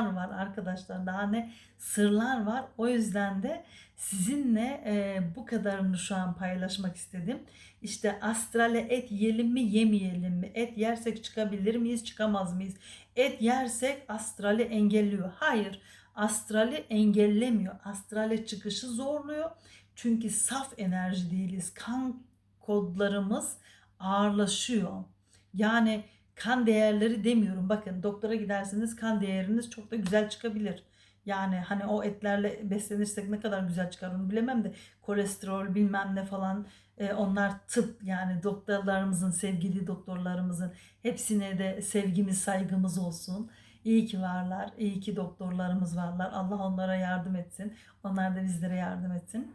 var arkadaşlar. Daha ne sırlar var. O yüzden de sizinle e, bu kadarını şu an paylaşmak istedim. İşte astrale et yiyelim mi yemeyelim mi? Et yersek çıkabilir miyiz çıkamaz mıyız? Et yersek astrali engelliyor. Hayır astrali engellemiyor. Astrale çıkışı zorluyor. Çünkü saf enerji değiliz. Kan kodlarımız ağırlaşıyor. Yani kan değerleri demiyorum. Bakın doktora gidersiniz kan değeriniz çok da güzel çıkabilir. Yani hani o etlerle beslenirsek ne kadar güzel çıkar onu bilemem de kolesterol bilmem ne falan e, onlar tıp yani doktorlarımızın sevgili doktorlarımızın hepsine de sevgimiz saygımız olsun. İyi ki varlar, iyi ki doktorlarımız varlar. Allah onlara yardım etsin. Onlar da bizlere yardım etsin.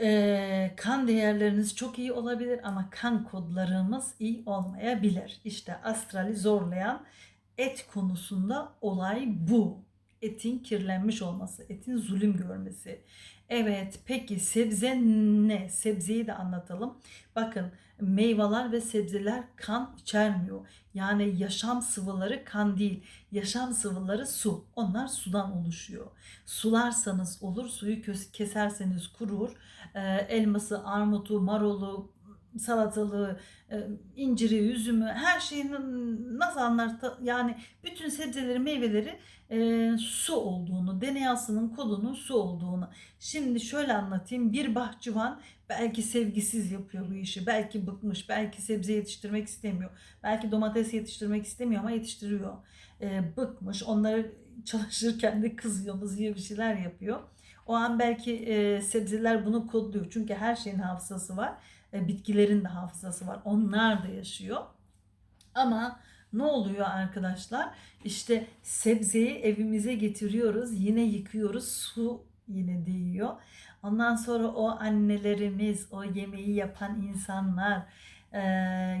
Ee, kan değerleriniz çok iyi olabilir ama kan kodlarımız iyi olmayabilir. İşte astrali zorlayan et konusunda olay bu. Etin kirlenmiş olması, etin zulüm görmesi. Evet, peki sebze ne? Sebzeyi de anlatalım. Bakın meyveler ve sebzeler kan içermiyor. Yani yaşam sıvıları kan değil. Yaşam sıvıları su. Onlar sudan oluşuyor. Sularsanız olur, suyu keserseniz kurur. Elması, armutu, marulu, salatalığı, e, inciri, üzümü, her şeyin nasıl anlar ta- yani bütün sebzeleri, meyveleri e, su olduğunu, DNA'sının kodunun su olduğunu. Şimdi şöyle anlatayım. Bir bahçıvan belki sevgisiz yapıyor bu işi. Belki bıkmış, belki sebze yetiştirmek istemiyor. Belki domates yetiştirmek istemiyor ama yetiştiriyor. E, bıkmış. Onları çalışırken de kızıyor, mızıyor bir şeyler yapıyor. O an belki e, sebzeler bunu kodluyor. Çünkü her şeyin hafızası var. E, bitkilerin de hafızası var. Onlar da yaşıyor. Ama ne oluyor arkadaşlar? İşte sebzeyi evimize getiriyoruz. Yine yıkıyoruz. Su yine değiyor. Ondan sonra o annelerimiz, o yemeği yapan insanlar e,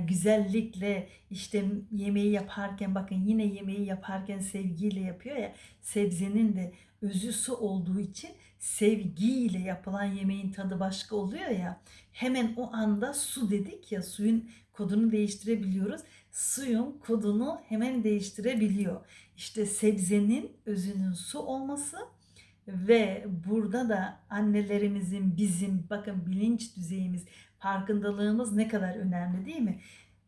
güzellikle işte yemeği yaparken bakın yine yemeği yaparken sevgiyle yapıyor ya sebzenin de özü su olduğu için sevgiyle yapılan yemeğin tadı başka oluyor ya hemen o anda su dedik ya suyun kodunu değiştirebiliyoruz suyun kodunu hemen değiştirebiliyor. İşte sebzenin özünün su olması ve burada da annelerimizin bizim bakın bilinç düzeyimiz, farkındalığımız ne kadar önemli değil mi?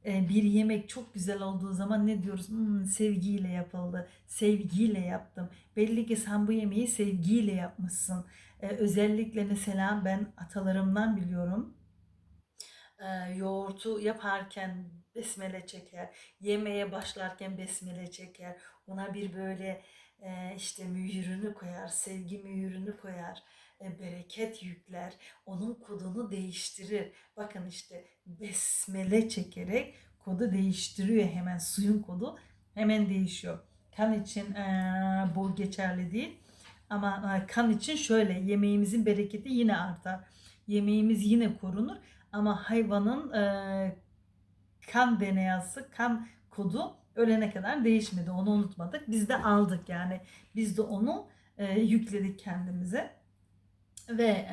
Ee, bir yemek çok güzel olduğu zaman ne diyoruz? Hmm, sevgiyle yapıldı, sevgiyle yaptım. Belli ki sen bu yemeği sevgiyle yapmışsın. Ee, özellikle mesela ben atalarımdan biliyorum e, yoğurtu yaparken besmele çeker. Yemeğe başlarken besmele çeker. Ona bir böyle e, işte mühürünü koyar, sevgi mühürünü koyar. E, bereket yükler. Onun kodunu değiştirir. Bakın işte besmele çekerek kodu değiştiriyor hemen. Suyun kodu hemen değişiyor. Kan için e, bu geçerli değil. Ama e, kan için şöyle yemeğimizin bereketi yine artar. Yemeğimiz yine korunur ama hayvanın e, kan DNA'sı, kan kodu ölene kadar değişmedi. Onu unutmadık. Biz de aldık yani. Biz de onu e, yükledik kendimize. Ve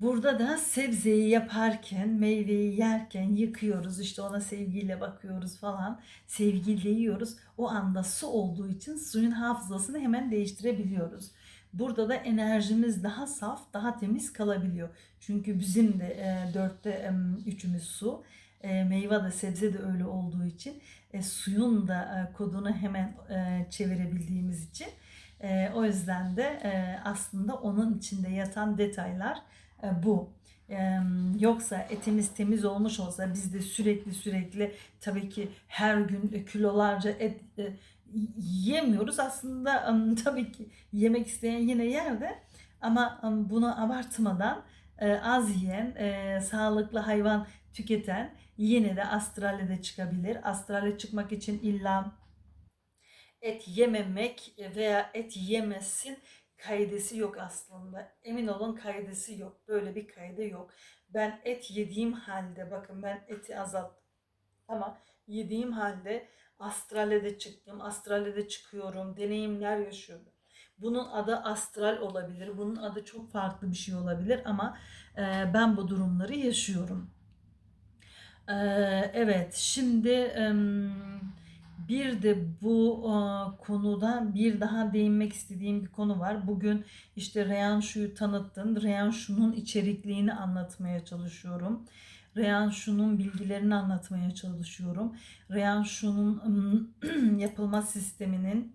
burada da sebzeyi yaparken, meyveyi yerken yıkıyoruz. İşte ona sevgiyle bakıyoruz falan. Sevgiyle yiyoruz. O anda su olduğu için suyun hafızasını hemen değiştirebiliyoruz. Burada da enerjimiz daha saf, daha temiz kalabiliyor. Çünkü bizim de e, dörtte e, üçümüz su. E, meyve de sebze de öyle olduğu için e, suyun da e, kodunu hemen e, çevirebildiğimiz için e, o yüzden de e, aslında onun içinde yatan detaylar e, bu. E, yoksa etimiz temiz olmuş olsa biz de sürekli sürekli tabii ki her gün kilolarca et e, yemiyoruz. Aslında tabii ki yemek isteyen yine yer de ama bunu abartmadan e, az yiyen, e, sağlıklı hayvan tüketen yine de astrale de çıkabilir. Astrale çıkmak için illa et yememek veya et yemesin kaidesi yok aslında. Emin olun kaidesi yok. Böyle bir kaide yok. Ben et yediğim halde bakın ben eti azalttım. Ama yediğim halde astrale de çıktım. Astrale de çıkıyorum. Deneyimler yaşıyorum. Bunun adı astral olabilir. Bunun adı çok farklı bir şey olabilir ama e, ben bu durumları yaşıyorum. E, evet şimdi e, Bir de bu e, konuda bir daha değinmek istediğim bir konu var. Bugün işte Reyhan Şu'yu tanıttın. Reyhan Şu'nun içerikliğini anlatmaya çalışıyorum. Reyhan Şu'nun bilgilerini anlatmaya çalışıyorum. Reyhan Şu'nun yapılma sisteminin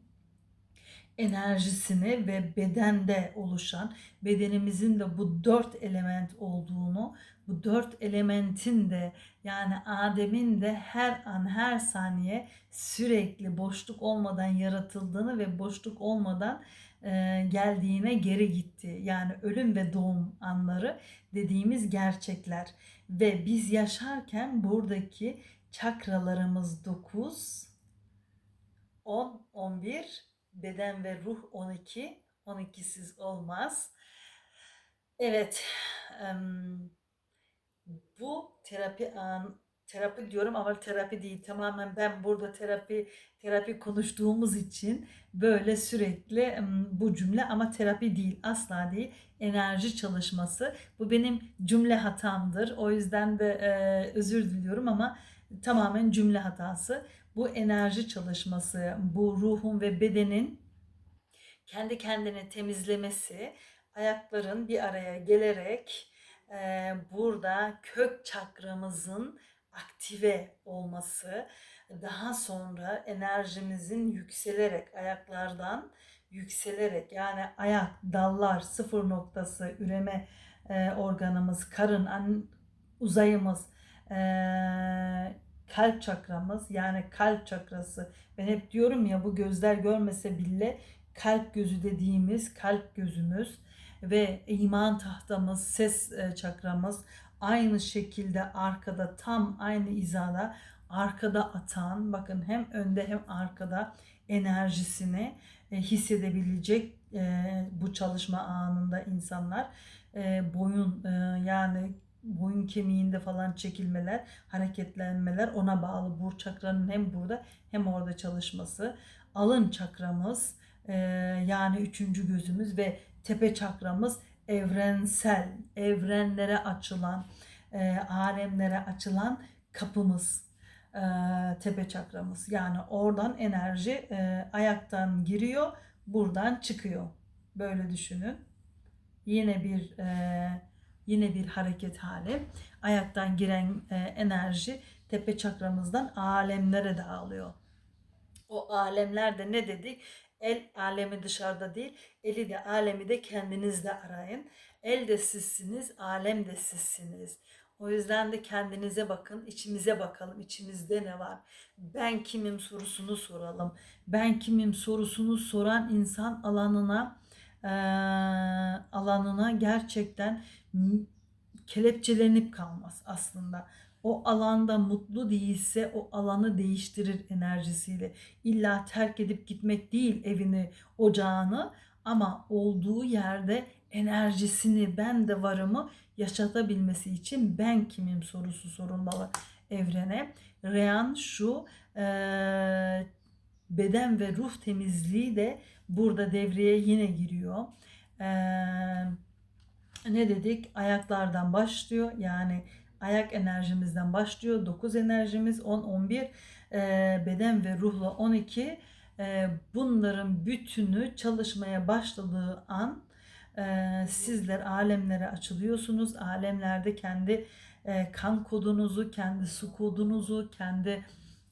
enerjisini ve bedende oluşan bedenimizin de bu dört element olduğunu, bu dört elementin de yani Adem'in de her an her saniye sürekli boşluk olmadan yaratıldığını ve boşluk olmadan e, geldiğine geri gitti. Yani ölüm ve doğum anları dediğimiz gerçekler ve biz yaşarken buradaki çakralarımız 9 10 11 beden ve ruh 12. 12'siz olmaz. Evet. Bu terapi an terapi diyorum ama terapi değil. Tamamen ben burada terapi terapi konuştuğumuz için böyle sürekli bu cümle ama terapi değil. Asla değil. Enerji çalışması. Bu benim cümle hatamdır. O yüzden de e, özür diliyorum ama tamamen cümle hatası. Bu enerji çalışması, bu ruhun ve bedenin kendi kendini temizlemesi, ayakların bir araya gelerek e, burada kök çakramızın aktive olması, daha sonra enerjimizin yükselerek ayaklardan yükselerek yani ayak, dallar, sıfır noktası, üreme e, organımız, karın, an, uzayımız, e, kalp çakramız yani kalp çakrası. Ben hep diyorum ya bu gözler görmese bile kalp gözü dediğimiz kalp gözümüz ve iman tahtamız, ses e, çakramız aynı şekilde arkada tam aynı izada arkada atan bakın hem önde hem arkada enerjisini e, hissedebilecek e, bu çalışma anında insanlar boyun yani boyun kemiğinde falan çekilmeler, hareketlenmeler ona bağlı. Bur çakranın hem burada hem orada çalışması. Alın çakramız yani üçüncü gözümüz ve tepe çakramız evrensel, evrenlere açılan, e, alemlere açılan kapımız, e, tepe çakramız. Yani oradan enerji e, ayaktan giriyor, buradan çıkıyor. Böyle düşünün. Yine bir e, yine bir hareket hali. Ayaktan giren e, enerji tepe çakramızdan alemlere dağılıyor. O alemlerde ne dedik? El alemi dışarıda değil, eli de alemi de kendinizde arayın. El de sizsiniz, alem de sizsiniz. O yüzden de kendinize bakın, içimize bakalım. İçimizde ne var? Ben kimim sorusunu soralım. Ben kimim sorusunu soran insan alanına e, alanına gerçekten kelepçelenip kalmaz aslında o alanda mutlu değilse o alanı değiştirir enerjisiyle. İlla terk edip gitmek değil evini, ocağını ama olduğu yerde enerjisini, ben de varımı yaşatabilmesi için ben kimim sorusu sorulmalı evrene. Reyan şu e, beden ve ruh temizliği de burada devreye yine giriyor. E, ne dedik? Ayaklardan başlıyor. Yani ayak enerjimizden başlıyor. 9 enerjimiz 10, 11 e, beden ve ruhla 12 e, bunların bütünü çalışmaya başladığı an e, sizler alemlere açılıyorsunuz. Alemlerde kendi e, kan kodunuzu, kendi su kodunuzu, kendi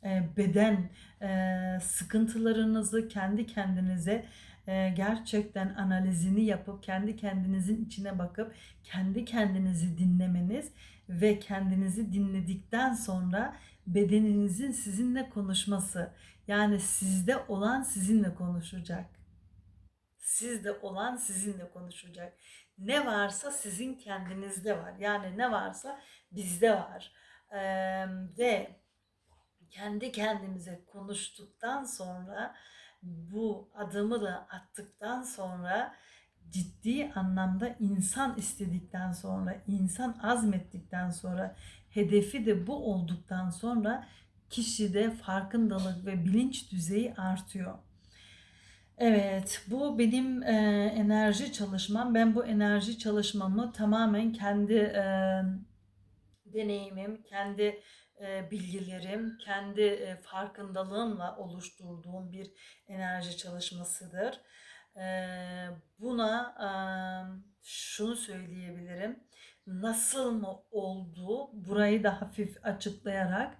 e, beden e, sıkıntılarınızı kendi kendinize e, gerçekten analizini yapıp kendi kendinizin içine bakıp kendi kendinizi dinlemeniz ve kendinizi dinledikten sonra bedeninizin sizinle konuşması yani sizde olan sizinle konuşacak. Sizde olan sizinle konuşacak. Ne varsa sizin kendinizde var. Yani ne varsa bizde var. Ee, ve kendi kendimize konuştuktan sonra bu adımı da attıktan sonra ciddi anlamda insan istedikten sonra, insan azmettikten sonra, hedefi de bu olduktan sonra kişide farkındalık ve bilinç düzeyi artıyor. Evet, bu benim e, enerji çalışmam. Ben bu enerji çalışmamı tamamen kendi e, deneyimim, kendi e, bilgilerim, kendi e, farkındalığımla oluşturduğum bir enerji çalışmasıdır. Buna şunu söyleyebilirim. Nasıl mı oldu? Burayı da hafif açıklayarak,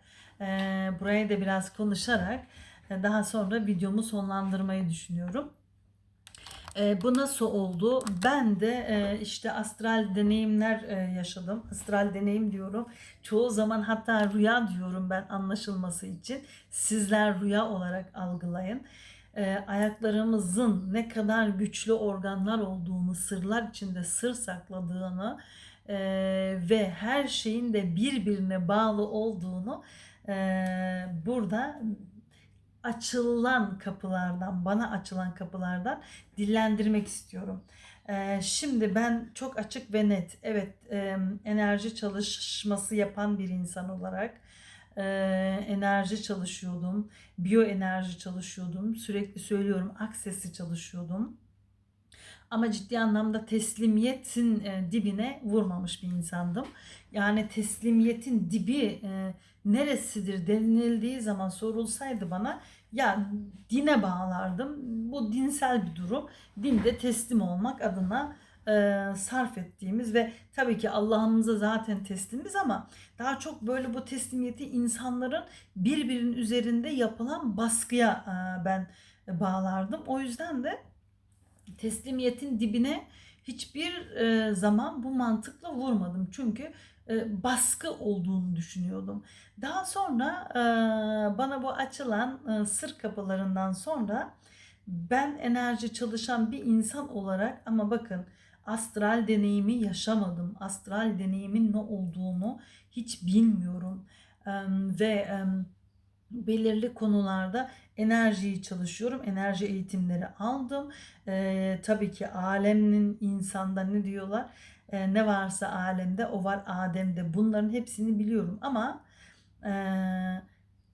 burayı da biraz konuşarak daha sonra videomu sonlandırmayı düşünüyorum. E, bu nasıl oldu? Ben de e, işte astral deneyimler e, yaşadım. Astral deneyim diyorum. Çoğu zaman hatta rüya diyorum ben anlaşılması için. Sizler rüya olarak algılayın. E, ayaklarımızın ne kadar güçlü organlar olduğunu, sırlar içinde sır sakladığını e, ve her şeyin de birbirine bağlı olduğunu e, burada açılan kapılardan, bana açılan kapılardan dillendirmek istiyorum. Ee, şimdi ben çok açık ve net, evet e, enerji çalışması yapan bir insan olarak e, enerji çalışıyordum, biyoenerji çalışıyordum, sürekli söylüyorum aksesi çalışıyordum. Ama ciddi anlamda teslimiyetin e, dibine vurmamış bir insandım. Yani teslimiyetin dibi e, neresidir denildiği zaman sorulsaydı bana ya dine bağlardım. Bu dinsel bir durum. Dinde teslim olmak adına e, sarf ettiğimiz ve tabii ki Allah'ımıza zaten teslimiz ama daha çok böyle bu teslimiyeti insanların birbirinin üzerinde yapılan baskıya e, ben bağlardım. O yüzden de teslimiyetin dibine hiçbir e, zaman bu mantıkla vurmadım. Çünkü e, baskı olduğunu düşünüyordum. Daha sonra e, bana bu açılan e, sır kapılarından sonra ben enerji çalışan bir insan olarak ama bakın astral deneyimi yaşamadım. Astral deneyimin ne olduğunu hiç bilmiyorum. Ve belirli konularda enerjiyi çalışıyorum. Enerji eğitimleri aldım. Tabii ki alemin insanda ne diyorlar? Ne varsa alemde o var Adem'de. Bunların hepsini biliyorum ama e,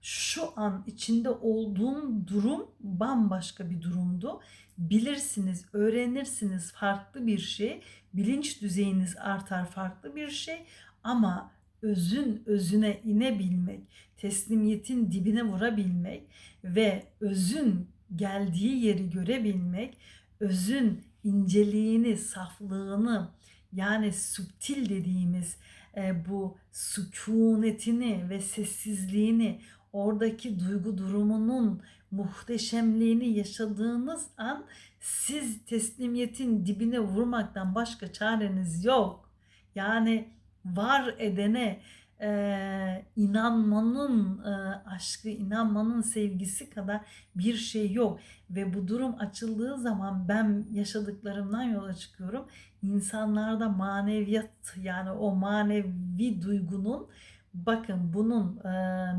şu an içinde olduğum durum bambaşka bir durumdu. Bilirsiniz, öğrenirsiniz farklı bir şey. Bilinç düzeyiniz artar farklı bir şey ama özün özüne inebilmek, teslimiyetin dibine vurabilmek ve özün geldiği yeri görebilmek, özün inceliğini, saflığını yani subtil dediğimiz e, bu sükunetini ve sessizliğini, oradaki duygu durumunun muhteşemliğini yaşadığınız an siz teslimiyetin dibine vurmaktan başka çareniz yok. Yani var edene e, inanmanın e, aşkı, inanmanın sevgisi kadar bir şey yok. Ve bu durum açıldığı zaman ben yaşadıklarımdan yola çıkıyorum. İnsanlarda maneviyat yani o manevi duygunun bakın bunun e,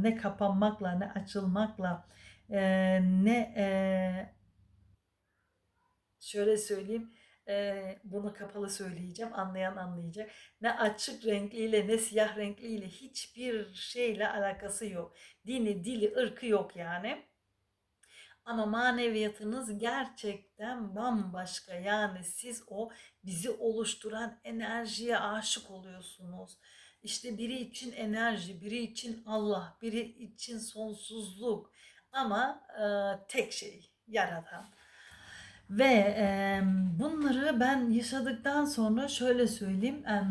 ne kapanmakla ne açılmakla e, ne e, şöyle söyleyeyim e, bunu kapalı söyleyeceğim. Anlayan anlayacak. Ne açık renkliyle ne siyah renkliyle hiçbir şeyle alakası yok. Dini, dili, ırkı yok yani. Ama maneviyatınız gerçekten bambaşka. Yani siz o bizi oluşturan enerjiye aşık oluyorsunuz. İşte biri için enerji, biri için Allah, biri için sonsuzluk. Ama e, tek şey yaratan. Ve e, bunları ben yaşadıktan sonra şöyle söyleyeyim. E,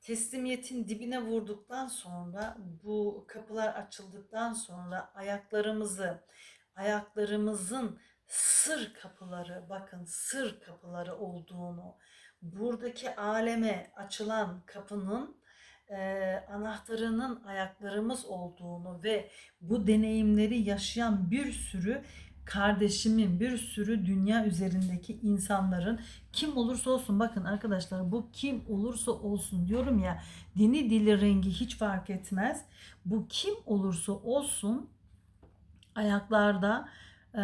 teslimiyetin dibine vurduktan sonra bu kapılar açıldıktan sonra ayaklarımızı ayaklarımızın sır kapıları bakın sır kapıları olduğunu buradaki aleme açılan kapının e, anahtarının ayaklarımız olduğunu ve bu deneyimleri yaşayan bir sürü kardeşimin bir sürü dünya üzerindeki insanların kim olursa olsun bakın arkadaşlar bu kim olursa olsun diyorum ya dini dili rengi hiç fark etmez. Bu kim olursa olsun ayaklarda e,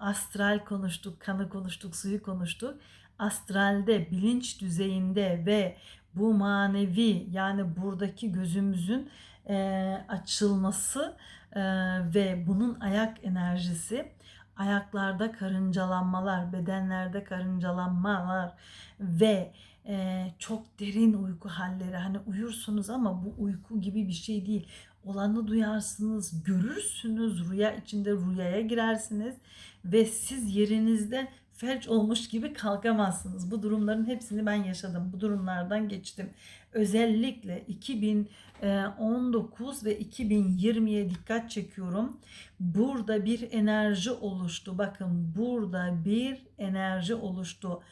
astral konuştuk, kanı konuştuk, suyu konuştuk. Astralde, bilinç düzeyinde ve bu manevi yani buradaki gözümüzün e, açılması e, ve bunun ayak enerjisi ayaklarda karıncalanmalar, bedenlerde karıncalanmalar ve e, çok derin uyku halleri. Hani uyursunuz ama bu uyku gibi bir şey değil. Olanı duyarsınız, görürsünüz, rüya içinde rüyaya girersiniz ve siz yerinizde felç olmuş gibi kalkamazsınız. Bu durumların hepsini ben yaşadım. Bu durumlardan geçtim. Özellikle 2019 ve 2020'ye dikkat çekiyorum. Burada bir enerji oluştu. Bakın burada bir enerji oluştu.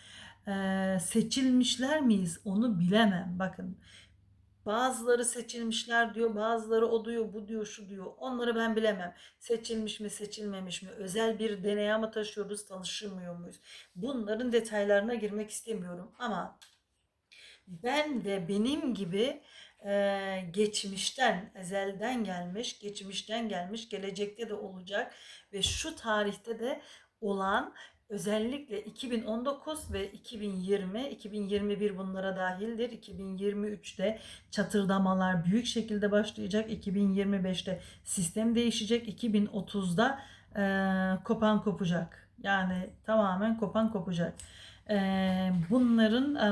Ee, seçilmişler miyiz? Onu bilemem. Bakın Bazıları seçilmişler diyor, bazıları o diyor, bu diyor, şu diyor. Onları ben bilemem. Seçilmiş mi, seçilmemiş mi? Özel bir DNA mı taşıyoruz, tanışmıyor muyuz? Bunların detaylarına girmek istemiyorum ama ben ve benim gibi e, geçmişten, ezelden gelmiş, geçmişten gelmiş, gelecekte de olacak ve şu tarihte de olan özellikle 2019 ve 2020, 2021 bunlara dahildir. 2023'te çatırdamalar büyük şekilde başlayacak. 2025'te sistem değişecek. 2030'da e, kopan kopacak. Yani tamamen kopan kopacak. E, bunların e,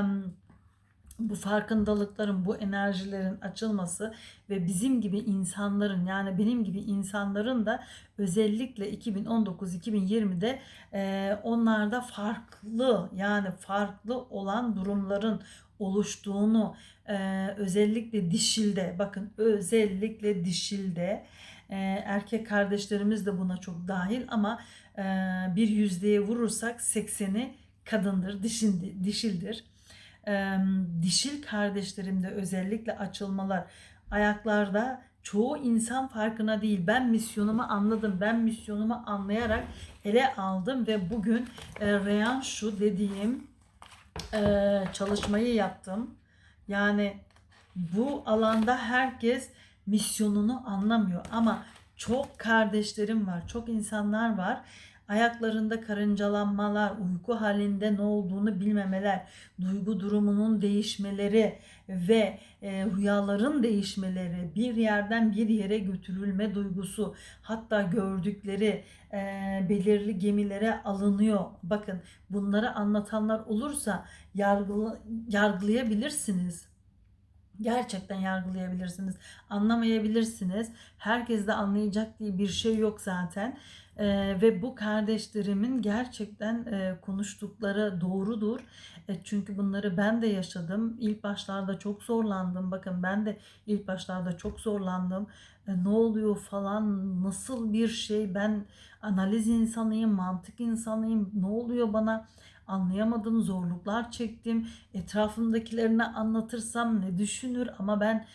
bu farkındalıkların, bu enerjilerin açılması ve bizim gibi insanların yani benim gibi insanların da özellikle 2019-2020'de e, onlarda farklı yani farklı olan durumların oluştuğunu e, özellikle dişilde bakın özellikle dişilde e, erkek kardeşlerimiz de buna çok dahil ama e, bir yüzdeye vurursak 80'i kadındır, dişindi, dişildir e, dişil kardeşlerimde özellikle açılmalar ayaklarda çoğu insan farkına değil. Ben misyonumu anladım. Ben misyonumu anlayarak ele aldım ve bugün e, Reyan şu dediğim e, çalışmayı yaptım. Yani bu alanda herkes misyonunu anlamıyor ama çok kardeşlerim var, çok insanlar var ayaklarında karıncalanmalar, uyku halinde ne olduğunu bilmemeler, duygu durumunun değişmeleri ve e, rüyaların değişmeleri, bir yerden bir yere götürülme duygusu, hatta gördükleri e, belirli gemilere alınıyor. Bakın bunları anlatanlar olursa yargıla, yargılayabilirsiniz gerçekten yargılayabilirsiniz. Anlamayabilirsiniz. Herkes de anlayacak diye bir şey yok zaten. Ee, ve bu kardeşlerimin gerçekten e, konuştukları doğrudur. E, çünkü bunları ben de yaşadım. İlk başlarda çok zorlandım. Bakın ben de ilk başlarda çok zorlandım. E, ne oluyor falan nasıl bir şey ben analiz insanıyım, mantık insanıyım. Ne oluyor bana? anlayamadım, zorluklar çektim. Etrafımdakilerine anlatırsam ne düşünür ama ben e,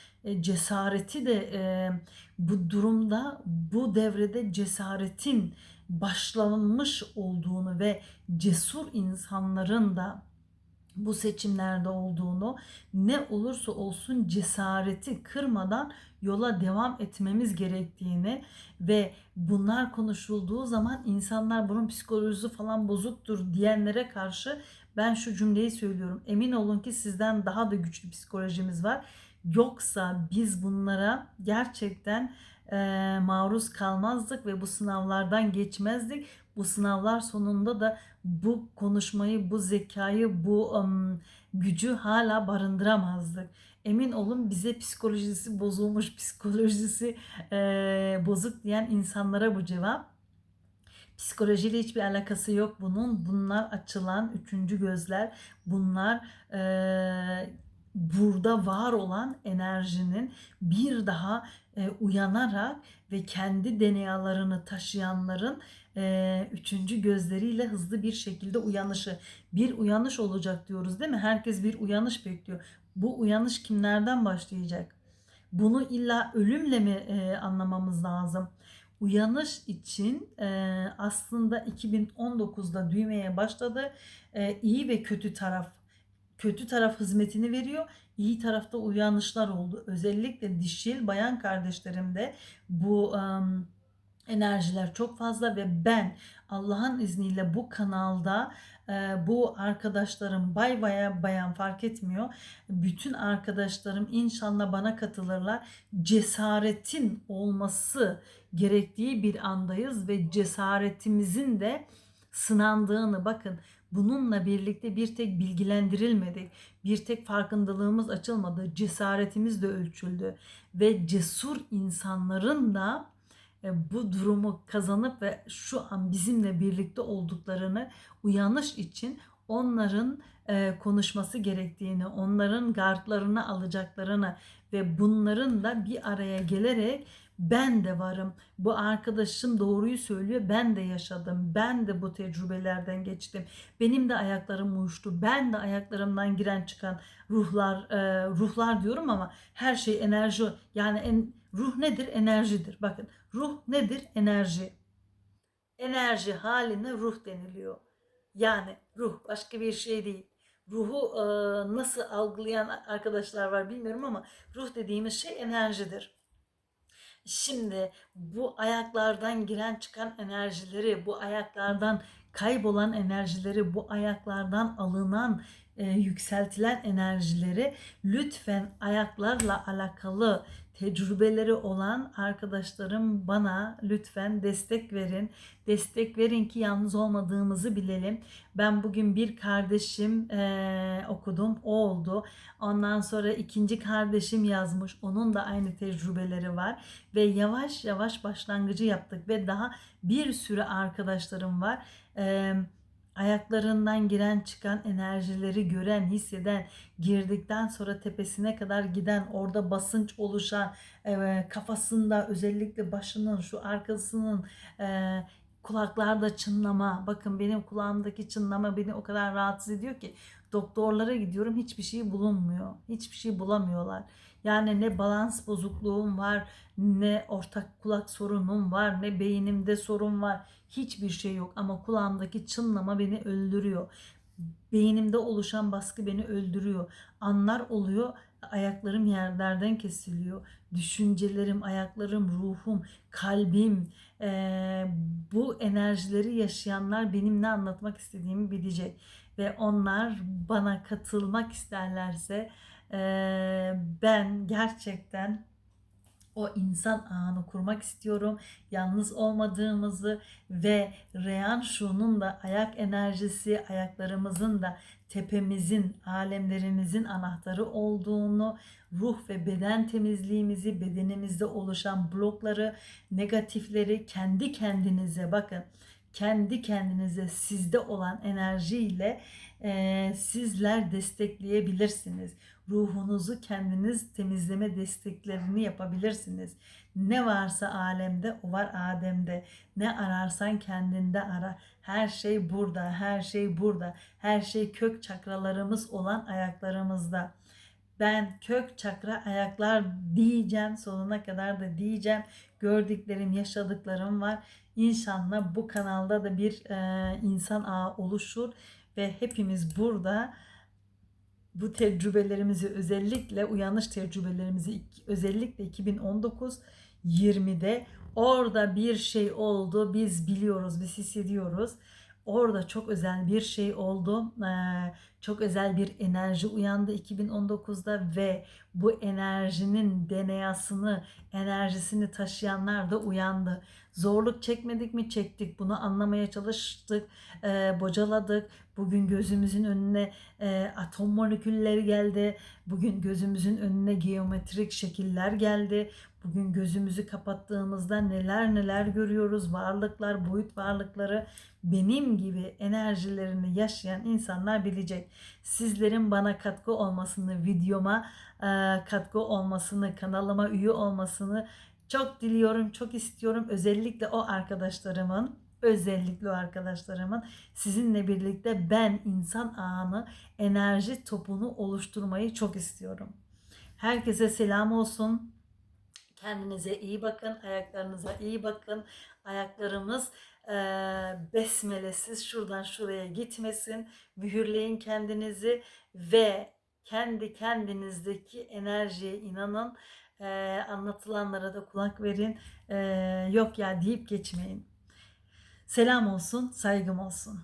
cesareti de e, bu durumda, bu devrede cesaretin başlanmış olduğunu ve cesur insanların da bu seçimlerde olduğunu ne olursa olsun cesareti kırmadan yola devam etmemiz gerektiğini ve bunlar konuşulduğu zaman insanlar bunun psikolojisi falan bozuktur diyenlere karşı ben şu cümleyi söylüyorum. Emin olun ki sizden daha da güçlü psikolojimiz var. Yoksa biz bunlara gerçekten e, maruz kalmazdık ve bu sınavlardan geçmezdik. Bu sınavlar sonunda da bu konuşmayı, bu zekayı, bu um, gücü hala barındıramazdık. Emin olun bize psikolojisi bozulmuş, psikolojisi e, bozuk diyen insanlara bu cevap. Psikolojiyle hiçbir alakası yok bunun. Bunlar açılan üçüncü gözler. Bunlar e, burada var olan enerjinin bir daha e, uyanarak ve kendi DNA'larını taşıyanların e, üçüncü gözleriyle hızlı bir şekilde uyanışı. Bir uyanış olacak diyoruz değil mi? Herkes bir uyanış bekliyor. Bu uyanış kimlerden başlayacak? Bunu illa ölümle mi e, anlamamız lazım? Uyanış için e, aslında 2019'da düğmeye başladı. E, iyi ve kötü taraf kötü taraf hizmetini veriyor. İyi tarafta uyanışlar oldu. Özellikle dişil bayan kardeşlerimde bu um, enerjiler çok fazla ve ben Allah'ın izniyle bu kanalda bu arkadaşlarım bay baya bayan fark etmiyor. Bütün arkadaşlarım inşallah bana katılırlar. Cesaretin olması gerektiği bir andayız ve cesaretimizin de sınandığını bakın Bununla birlikte bir tek bilgilendirilmedik. Bir tek farkındalığımız açılmadı. Cesaretimiz de ölçüldü. Ve cesur insanların da e, bu durumu kazanıp ve şu an bizimle birlikte olduklarını uyanış için onların e, konuşması gerektiğini, onların gardlarını alacaklarını ve bunların da bir araya gelerek ben de varım. Bu arkadaşım doğruyu söylüyor. Ben de yaşadım. Ben de bu tecrübelerden geçtim. Benim de ayaklarım uyuştu. Ben de ayaklarımdan giren çıkan ruhlar, e, ruhlar diyorum ama her şey enerji. Yani en, ruh nedir? Enerjidir. Bakın ruh nedir? Enerji. Enerji haline ruh deniliyor. Yani ruh başka bir şey değil. Ruhu e, nasıl algılayan arkadaşlar var bilmiyorum ama ruh dediğimiz şey enerjidir. Şimdi bu ayaklardan giren çıkan enerjileri, bu ayaklardan kaybolan enerjileri, bu ayaklardan alınan, e, yükseltilen enerjileri lütfen ayaklarla alakalı tecrübeleri olan arkadaşlarım bana lütfen destek verin. Destek verin ki yalnız olmadığımızı bilelim. Ben bugün bir kardeşim e, okudum, o oldu. Ondan sonra ikinci kardeşim yazmış, onun da aynı tecrübeleri var. Ve yavaş yavaş başlangıcı yaptık ve daha bir sürü arkadaşlarım var. Evet ayaklarından giren çıkan enerjileri gören, hisseden, girdikten sonra tepesine kadar giden, orada basınç oluşan, e, kafasında özellikle başının şu arkasının e, kulaklarda çınlama. Bakın benim kulağımdaki çınlama beni o kadar rahatsız ediyor ki doktorlara gidiyorum hiçbir şey bulunmuyor. Hiçbir şey bulamıyorlar. Yani ne balans bozukluğum var, ne ortak kulak sorunum var, ne beynimde sorun var. Hiçbir şey yok ama kulağımdaki çınlama beni öldürüyor. Beynimde oluşan baskı beni öldürüyor. Anlar oluyor, ayaklarım yerlerden kesiliyor. Düşüncelerim, ayaklarım, ruhum, kalbim, e, bu enerjileri yaşayanlar benim ne anlatmak istediğimi bilecek. Ve onlar bana katılmak isterlerse ben gerçekten o insan ağını kurmak istiyorum. Yalnız olmadığımızı ve Reyan Şu'nun da ayak enerjisi, ayaklarımızın da tepemizin, alemlerimizin anahtarı olduğunu, ruh ve beden temizliğimizi, bedenimizde oluşan blokları, negatifleri kendi kendinize bakın kendi kendinize sizde olan enerjiyle e, sizler destekleyebilirsiniz. Ruhunuzu kendiniz temizleme desteklerini yapabilirsiniz. Ne varsa alemde o var Adem'de. Ne ararsan kendinde ara. Her şey burada, her şey burada. Her şey kök çakralarımız olan ayaklarımızda. Ben kök çakra ayaklar diyeceğim sonuna kadar da diyeceğim. Gördüklerim, yaşadıklarım var. İnşallah bu kanalda da bir e, insan ağı oluşur ve hepimiz burada bu tecrübelerimizi özellikle uyanış tecrübelerimizi özellikle 2019 20'de orada bir şey oldu biz biliyoruz biz hissediyoruz orada çok özel bir şey oldu. Ee, çok özel bir enerji uyandı 2019'da ve bu enerjinin DNA'sını, enerjisini taşıyanlar da uyandı. Zorluk çekmedik mi? Çektik. Bunu anlamaya çalıştık, e, bocaladık. Bugün gözümüzün önüne e, atom molekülleri geldi. Bugün gözümüzün önüne geometrik şekiller geldi. Bugün gözümüzü kapattığımızda neler neler görüyoruz. Varlıklar, boyut varlıkları benim gibi enerjilerini yaşayan insanlar bilecek. Sizlerin bana katkı olmasını, videoma e, katkı olmasını, kanalıma üye olmasını çok diliyorum, çok istiyorum. Özellikle o arkadaşlarımın özellikle o arkadaşlarımın sizinle birlikte ben insan ağını enerji topunu oluşturmayı çok istiyorum. Herkese selam olsun. Kendinize iyi bakın, ayaklarınıza iyi bakın. Ayaklarımız e, besmelesiz şuradan şuraya gitmesin. Mühürleyin kendinizi ve kendi kendinizdeki enerjiye inanın. E, anlatılanlara da kulak verin. E, yok ya deyip geçmeyin. Selam olsun, saygım olsun.